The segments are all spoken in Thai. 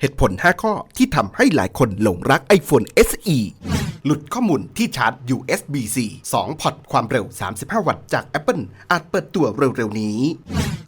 เหตุผล 5 ข้อที่ทำให้หลายคนหลงรัก iPhone SE หลุดข้อมูลที่ชาร์จ USB-C 2 พอร์ตความเร็ว 35 วัตต์จาก Apple อาจเปิดตัวเร็วๆ นี้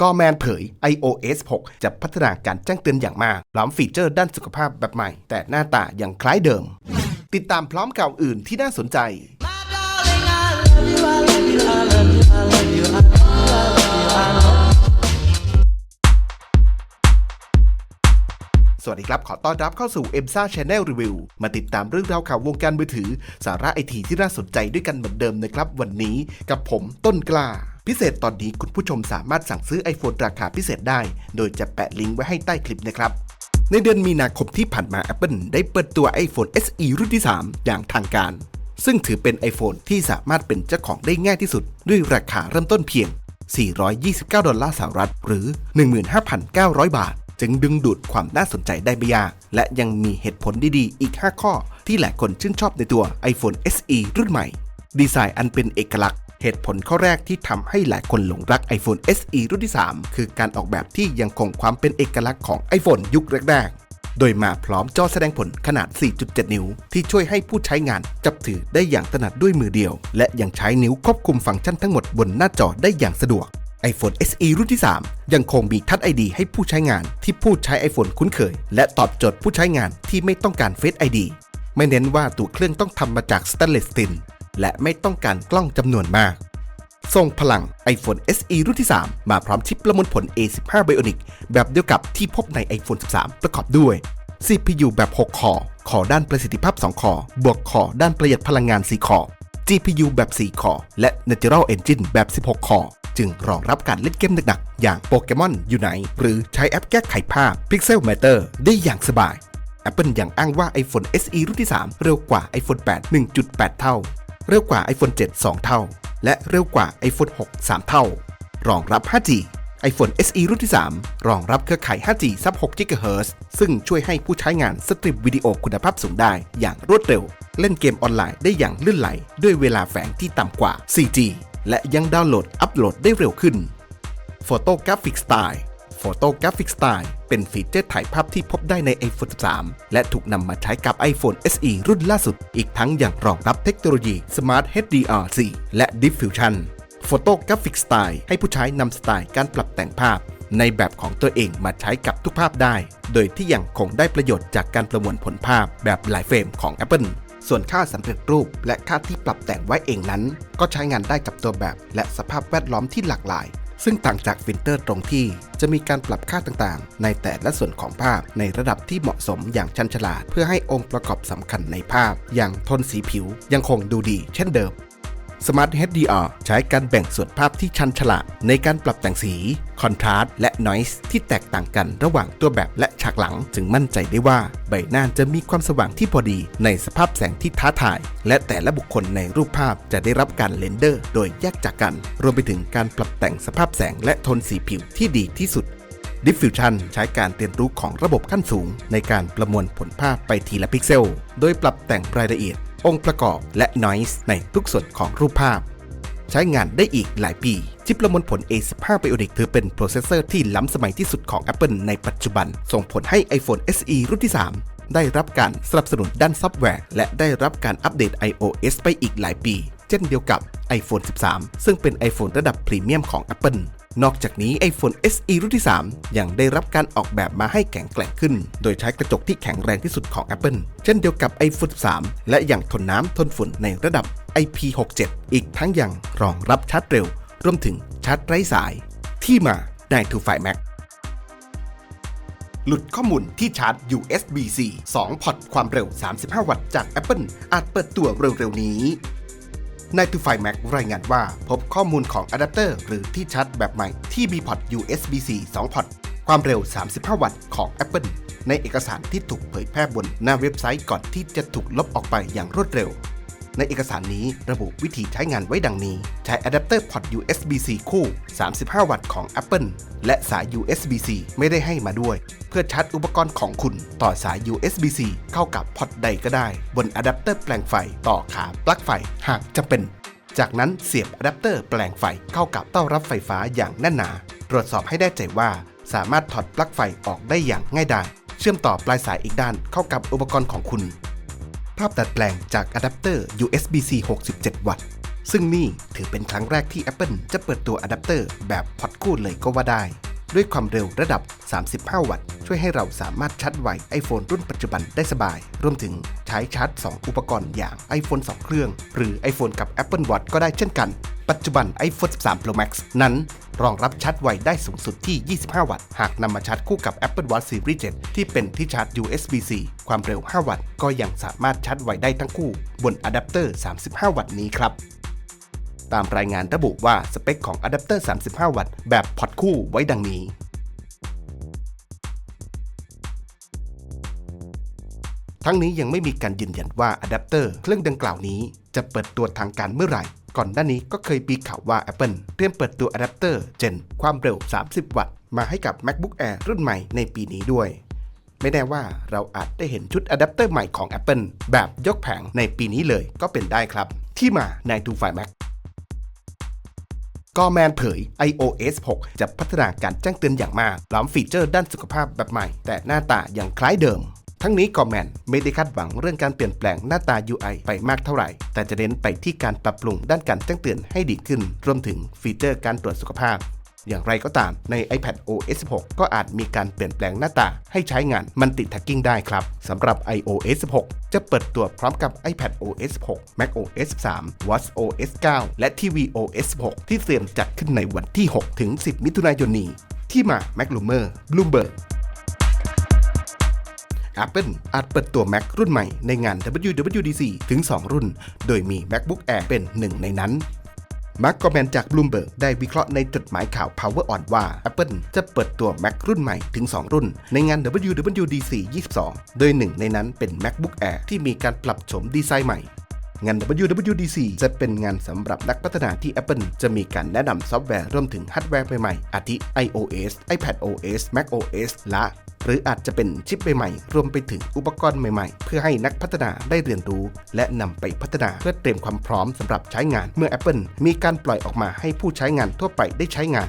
ก็แมนเผย iOS 6 จะพัฒนาการแจ้งเตือนอย่างมากพร้อมฟีเจอร์ด้านสุขภาพแบบใหม่ แต่หน้าตายังคล้ายเดิม ติดตามพร้อมข่าวอื่นที่น่าสนใจ วัสดีครับ ขอต้อนรับเข้าสู่ e m s a Channel Review มาติดตามเรื่องราวข่าววงการมือถือ สาระไอทีที่น่าสนใจด้วยกันเหมือนเดิมนะครับ วันนี้กับผมต้นกล้า พิเศษตอนนี้คุณผู้ชมสามารถสั่งซื้อ iPhone ราคาพิเศษได้ โดยจะแปะลิงก์ไว้ให้ใต้คลิปนะครับในเดือนมีนาคมที่ผ่านมา Apple ได้เปิดตัว iPhone SE รุ่นที่ 3 อย่างทางการ ซึ่งถือเป็น iPhone ที่สามารถเป็นเจ้าของได้ง่ายที่สุด ด้วยราคาเริ่มต้นเพียง 429 ดอลลาร์สหรัฐ หรือ 15,900 บาท จึงดึงดูดความน่าสนใจได้ไม่ยากและยังมีเหตุผลดีๆ อีก 5 ข้อ ที่หลายคนชื่นชอบในตัว iPhone SE รุ่นใหม่ ดีไซน์อันเป็นเอกลักษณ์ เหตุผลข้อแรกที่ทำให้หลายคนหลงรัก iPhone SE รุ่นที่ 3 คือการออกแบบที่ยังคงความเป็นเอกลักษณ์ของ iPhone ยุคแรกๆ โดยมาพร้อมจอแสดงผลขนาด 4.7 นิ้ว ที่ช่วยให้ผู้ใช้งานจับถือได้อย่างถนัดด้วยมือเดียว และยังใช้นิ้วควบคุมฟังก์ชันทั้งหมดบนหน้าจอได้อย่างสะดวก iPhone SE รุ่นที่ 3 ยังคงมีทัช ID ให้ผู้ใช้งานที่ผู้ใช้ iPhone คุ้นเคย และตอบโจทย์ผู้ใช้งานที่ไม่ต้องการ Face ID ไม่เน้นว่าตัวเครื่องต้องทำมาจากสแตนเลสสตีลและไม่ต้องการกล้องจำนวนมาก ทรงพลัง iPhone SE รุ่นที่ 3 มาพร้อมชิปประมวลผล A15 Bionic แบบเดียวกับที่พบใน iPhone 13 ประกอบด้วย CPU แบบ 6 คอคอด้านประสิทธิภาพ 2 คอบวกคอด้านประหยัดพลังงาน 4 คอ GPU แบบ 4 คอและ Natural Engine แบบ 16 คอ จึงรองรับการเล่นเกมหนักๆ อย่างโปเกมอนอยู่ไหนหรือใช้แอปแก้ไขภาพ Pixel Matter ได้อย่างสบาย Apple ยังอ้างว่า iPhone SE รุ่นที่ 3 เร็วกว่า iPhone 8 1.8 เท่า เร็วกว่า iPhone 7 2 เท่า และเร็วกว่า iPhone 6 3 เท่า รองรับ 5G iPhone SE รุ่นที่ 3 รองรับเครือข่าย 5G ซับ6 GHz ซึ่งช่วยให้ผู้ใช้งานสตรีมวิดีโอคุณภาพสูงได้อย่างรวดเร็ว เล่นเกมออนไลน์ได้อย่างลื่นไหล ด้วยเวลาแฝงที่ต่ำกว่า 4G และยังดาวน์โหลดอัปโหลดได้เร็วขึ้น Photographic Style Photographic Style เป็นฟีเจอร์ถ่ายภาพที่พบได้ใน iPhone 13 และถูกนำมาใช้กับ iPhone SE รุ่นล่าสุด อีกทั้งยังรองรับเทคโนโลยี Smart HDR4 และ Diffusion Photographic Style ให้ผู้ใช้นำสไตล์การปรับแต่งภาพในแบบของตัวเองมาใช้กับทุกภาพได้ โดยที่ยังคงได้ประโยชน์จากการประมวลผลภาพแบบหลายเฟรมของ Apple ส่วนค่าสำเร็จรูปและค่าที่ปรับแต่งไว้เองนั้น ก็ใช้งานได้กับตัวแบบ และสภาพแวดล้อมที่หลากหลาย ซึ่งต่างจากฟิลเตอร์ตรงที่จะมีการปรับค่าต่างๆ ในแต่ละส่วนของภาพในระดับที่เหมาะสมอย่างชันฉลาด เพื่อให้องค์ประกอบสำคัญในภาพ อย่างทนสีผิวยังคงดูดีเช่นเดิม Smart HDR ใช้การแบ่งส่วนภาพที่ชันฉลาดในการปรับแต่งสี คอนทราสต์และ Noise ที่แตกต่างกันระหว่างตัวแบบและฉากหลัง จึงมั่นใจได้ว่าใบหน้าจะมีความสว่างที่พอดีในสภาพแสงที่ท้าทาย และแต่ละบุคคลในรูปภาพจะได้รับการเรนเดอร์ โดยแยกจากกัน รวมไปถึงการปรับแต่งสภาพแสงและโทนสีผิวที่ดีที่สุด Diffusion ใช้การเรียนรู้ของระบบขั้นสูง ในการประมวลผลภาพไปทีละพิกเซล โดยปรับแต่งรายละเอียด องค์ประกอบและ Noise ในทุกส่วนของรูปภาพ ใช้งานได้อีกหลายปี ชิปประมวลผล A15 Bionic ถือเป็นโปรเซสเซอร์ที่ล้ำสมัยที่สุดของ Apple ในปัจจุบัน ส่งผลให้ iPhone SE รุ่นที่ 3 ได้รับการสนับสนุนด้านซอฟต์แวร์ และได้รับการอัปเดต iOS ไปอีกหลายปี เช่นเดียวกับ iPhone 13 ซึ่งเป็น iPhone ระดับพรีเมียมของ Apple นอกจากนี้ iPhone SE รุ่นที่ 3 ยังได้รับการออกแบบมาให้แข็งแกร่งขึ้น โดยใช้กระจกที่แข็งแรงที่สุดของ Apple เช่นเดียวกับ iPhone 13 และยังทนน้ำทนฝุ่นในระดับ IP67 อีกทั้งยังรองรับชาร์จเร็ว รวมถึงชาร์จไร้สาย ที่มาใน to Find Mac หลุดข้อมูลที่ชาร์จ USB-C 2 พอร์ตความเร็ว 35 วัตต์จาก Apple อาจเปิดตัวเร็วๆนี้ นายทูไฟแม็กรายงานว่า พบข้อมูลของอะแดปเตอร์หรือที่ชาร์จแบบใหม่ที่มีพอร์ต USB-C 2 พอร์ต ความเร็ว 35 วัตต์ของ Apple ในเอกสารที่ถูกเผยแพร่บนหน้าเว็บไซต์ก่อนที่จะถูกลบออกไปอย่างรวดเร็ว ในเอกสารนี้ระบุวิธีใช้งานไว้ดังนี้ ใช้อะแดปเตอร์พอร์ต USB-C คู่ 35 วัตต์ของ Apple และสาย USB-C ไม่ได้ให้มาด้วย เพื่อชาร์จอุปกรณ์ของคุณ ต่อสาย USB-C เข้ากับพอร์ตใดก็ได้ บนอะแดปเตอร์แปลงไฟต่อขาปลั๊กไฟหากจำเป็นจากนั้นเสียบอะแดปเตอร์แปลงไฟเข้ากับเต้ารับไฟฟ้าอย่างแน่นหนา ตรวจสอบให้แน่ใจว่า สามารถถอดปลั๊กไฟออกได้อย่างง่ายดาย เชื่อมต่อปลายสายอีกด้านเข้ากับอุปกรณ์ของคุณ ภาพดัดแปลงจากอะแดปเตอร์ USB-C 67 วัตต์ ซึ่งนี่ถือเป็นครั้งแรกที่ Apple จะเปิดตัวอะแดปเตอร์แบบพอดคู่เลยก็ว่าได้ ด้วยความเร็วระดับ 35 วัตต์ ช่วยให้เราสามารถชาร์จไว iPhone รุ่นปัจจุบันได้สบาย รวมถึงใช้ชาร์จ 2 อุปกรณ์อย่าง iPhone 2 เครื่อง หรือ iPhone กับ Apple Watch ก็ได้เช่นกัน ปัจจุบัน iPhone 13 Pro Max นั้นรองรับชาร์จไวได้สูงสุดที่ 25 วัตต์ หากนำมาชาร์จคู่กับ Apple Watch Series 7 ที่เป็นที่ชาร์จ USB-C ความเร็ว 5 วัตต์ ก็ยังสามารถชาร์จไวได้ทั้งคู่ บนอะแดปเตอร์ 35 วัตต์นี้ครับตามรายงานระบุว่าสเปคของอะแดปเตอร์ 35 วัตต์ แบบพอร์ตคู่ไว้ดังนี้ ทั้งนี้ยังไม่มีการยืนยันว่าอะแดปเตอร์เครื่องดังกล่าวนี้จะเปิดตัวทางการเมื่อไหร่ ก่อนหน้านี้ก็เคยมีข่าวว่า Apple เตรียมเปิดตัวอะแดปเตอร์เจนความเร็ว 30 วัตต์ มาให้กับ MacBook Air รุ่นใหม่ในปีนี้ด้วย ไม่แน่ว่าเราอาจได้เห็นชุดอะแดปเตอร์ใหม่ของ Apple แบบยกแผงในปีนี้เลยก็เป็นได้ครับ ที่มาใน To Find Mac ก็แมนเผย iOS 6 จะพัฒนาการแจ้งเตือนอย่างมากล้อมฟีเจอร์ด้านสุขภาพแบบใหม่ แต่หน้าตายังคล้ายเดิม ทั้งนี้กอแมนไม่ได้คาดหวังเรื่องการเปลี่ยนแปลงหน้าตา UI ไปมากเท่าไหร่ แต่จะเน้นไปที่การปรับปรุงด้านการแจ้งเตือนให้ดีขึ้น รวมถึงฟีเจอร์การตรวจสุขภาพ อย่างไรก็ตามใน iPad OS 16 ก็อาจมีการเปลี่ยนแปลงหน้าตาให้ใช้งานมันติ tagging ได้ครับสำหรับ iOS 16 จะเปิดตัวพร้อมกับ iPad OS 16 Mac OS 13 Watch OS 9 และ TV OS 16 ที่เตรียมจัดขึ้นในวันที่ 6 ถึง 10 มิถุนายนนี้ ที่มา Mac Rumor Bloomberg Apple อาจเปิดตัว Mac รุ่นใหม่ในงาน WWDC ถึง 2 รุ่น โดยมี MacBook Air เป็นหนึ่งในนั้นมาร์กคอมเมนจาก Bloomberg ได้วิเคราะห์ในจดหมายข่าว Power On ว่า Apple จะเปิดตัว Mac รุ่นใหม่ถึง 2 รุ่น ในงาน WWDC 22 โดยหนึ่งในนั้นเป็น MacBook Air ที่มีการปรับโฉมดีไซน์ใหม่ งาน WWDC จะเป็นงานสำหรับนักพัฒนาที่ Apple จะมีการแนะนำซอฟต์แวร์รวมถึงฮาร์ดแวร์ใหม่ๆ อาทิ iOS iPadOS macOS และ รืออาจจะเป็นชิปใหม่ๆ รวมไปถึงอุปกรณ์ใหม่ๆ เพื่อให้นักพัฒนาได้เรียนรู้ และนำไปพัฒนาเพื่อเตรียมความพร้อมสำหรับใช้งานเมื่อ Apple มีการปล่อยออกมาให้ผู้ใช้งานทั่วไปได้ใช้งาน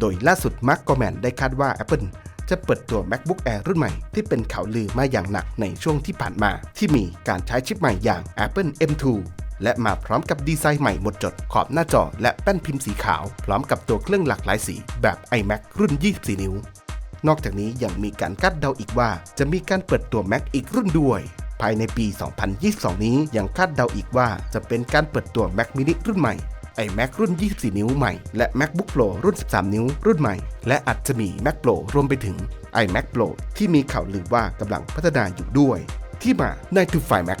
โดยล่าสุดมาร์กกอแมนได้คาดว่า Apple จะเปิดตัว MacBook Air รุ่นใหม่ที่เป็นข่าวลือมาอย่างหนักในช่วงที่ผ่านมา ที่มีการใช้ชิปใหม่อย่าง Apple M2 และมาพร้อมกับดีไซน์ใหม่หมดจด ขอบหน้าจอและแป้นพิมพ์สีขาว พร้อมกับตัวเครื่องหลากหลายสีแบบ iMac รุ่น 24 นิ้ว นอกจากนี้ยังมีการคาดเดาอีกว่า จะมีการเปิดตัว Mac อีกรุ่นด้วย ภายในปี 2022 นี้ยังคาดเดาอีกว่า จะเป็นการเปิดตัว Mac mini รุ่นใหม่ iMac รุ่น 24 นิ้วใหม่ และ MacBook Pro รุ่น 13 นิ้ว รุ่นใหม่ และอาจจะมี Mac Pro รวมไปถึง iMac Pro ที่มีข่าวลือว่ากำลังพัฒนาอยู่ด้วย ที่มาใน To Find Mac